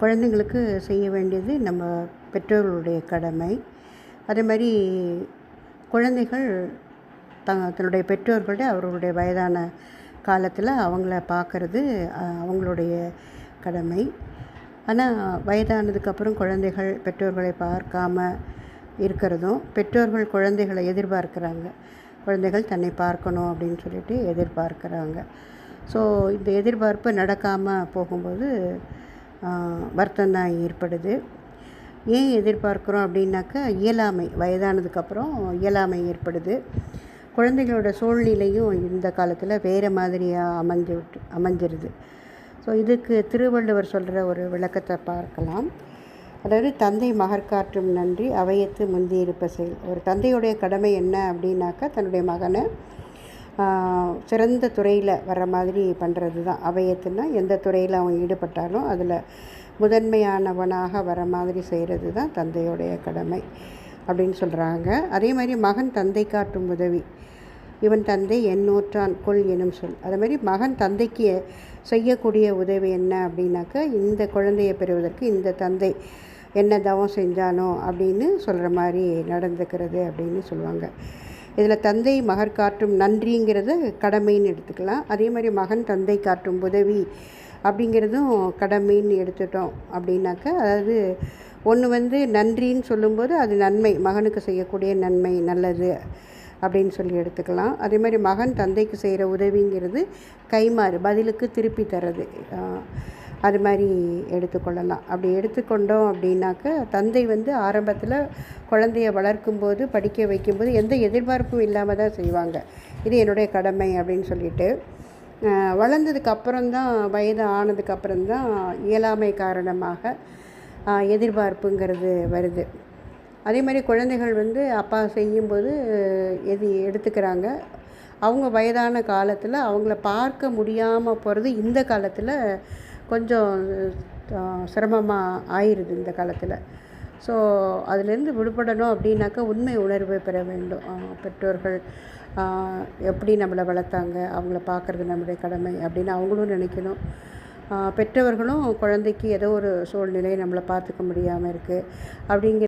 குழந்தைங்களுக்கு செய்ய வேண்டியது நம்ம பெற்றோர்களுடைய கடமை. அதே மாதிரி குழந்தைகள் த தன்னுடைய பெற்றோர்களோட அவர்களுடைய வயதான காலத்தில் அவங்கள பார்க்கறது அவங்களுடைய கடமை. ஆனால் வயதானதுக்கப்புறம் குழந்தைகள் பெற்றோர்களை பார்க்காம இருக்கிறதும் பெற்றோர்கள் குழந்தைகளை எதிர்பார்க்குறாங்க. குழந்தைகள் தன்னை பார்க்கணும் அப்படின்னு சொல்லிட்டு எதிர்பார்க்குறாங்க. ஸோ இந்த எதிர்பார்ப்பு நடக்காமல் போகும்போது வருத்தம் தான் ஏற்படுது. ஏன் எதிர்பார்க்குறோம் அப்படின்னாக்கா இயலாமை வயதானதுக்கப்புறம் இயலாமை ஏற்படுது. குழந்தைகளோட சூழ்நிலையும் இந்த காலத்தில் வேறு மாதிரியாக அமைஞ்சு விட்டு அமைஞ்சிருது. ஸோ இதுக்கு திருவள்ளுவர் சொல்கிற ஒரு விளக்கத்தை பார்க்கலாம். அதாவது தந்தை மகற்காற்றும் நன்றி அவையத்து முந்தி இருப்ப செயல். ஒரு தந்தையுடைய கடமை என்ன அப்படின்னாக்கா தன்னுடைய மகனை சிறந்த துறையில் வர மாதிரி பண்ணுறது தான். அவையத்துனா எந்த துறையில் அவன் ஈடுபட்டாலும் அதில் முதன்மையானவனாக வர மாதிரி செய்கிறது தான் தந்தையுடைய கடமை அப்படின்னு சொல்கிறாங்க அதே மாதிரி மகன் தந்தை காட்டும் உதவி. இவன் தந்தை எண்ணூற்றான் கொள் எனும் சொல். அதே மாதிரி மகன் தந்தைக்கு செய்யக்கூடிய உதவி என்ன அப்படின்னாக்கா இந்த குழந்தையை பெறுவதற்கு இந்த தந்தை என்ன தவம் செஞ்சானோ அப்படின்னு சொல்கிற மாதிரி நடந்துக்கிறது அப்படின்னு சொல்லுவாங்க. இதில் தந்தை மகர் காட்டும் நன்றிங்கிறத கடமைன்னு எடுத்துக்கலாம். அதே மாதிரி மகன் தந்தை காட்டும் உதவி அப்படிங்கிறதும் கடமைன்னு எடுத்துட்டோம் அப்படின்னாக்கா அதாவது ஒன்று வந்து நன்றின்னு சொல்லும்போது அது நன்மை மகனுக்கு செய்யக்கூடிய நன்மை நல்லது அப்படின்னு சொல்லி எடுத்துக்கலாம். அதே மாதிரி மகன் தந்தைக்கு செய்கிற உதவிங்கிறது கைமாறு பதிலுக்கு திருப்பி தர்றது. அது மாதிரி எடுத்துக்கொள்ளலாம். அப்படி எடுத்துக்கொண்டோம் அப்படின்னாக்க தந்தை வந்து ஆரம்பத்தில் குழந்தைய வளர்க்கும்போது படிக்க வைக்கும்போது எந்த எதிர்பார்ப்பும் இல்லாமல் தான் செய்வாங்க. இது என்னுடைய கடமை அப்படின்னு சொல்லிட்டு. வளர்ந்ததுக்கு அப்புறம்தான் வயது ஆனதுக்கு அப்புறம்தான் இயலாமை காரணமாக எதிர்பார்ப்புங்கிறது வருது. அதே மாதிரி குழந்தைகள் வந்து அப்பா செய்யும்போது எது எடுத்துக்கிறாங்க? அவங்க வயதான காலத்தில் அவங்கள பார்க்க முடியாமல் போகிறது இந்த காலத்தில் கொஞ்சம் சிரமமாக ஆயிடுது இந்த காலத்தில். ஸோ அதுலேருந்து விடுபடணும் அப்படின்னாக்கா உண்மை உணர்வை பெற வேண்டும். பெற்றோர்கள் எப்படி நம்மளை வளர்த்தாங்க அவங்கள பார்க்குறது நம்முடைய கடமை அப்படின்னு அவங்களும் நினைக்கணும். பெற்றவர்களும் குழந்தைக்கு ஏதோ ஒரு சூழ்நிலை நம்மளை பார்த்துக்க முடியாமல் இருக்குது அப்படிங்கிற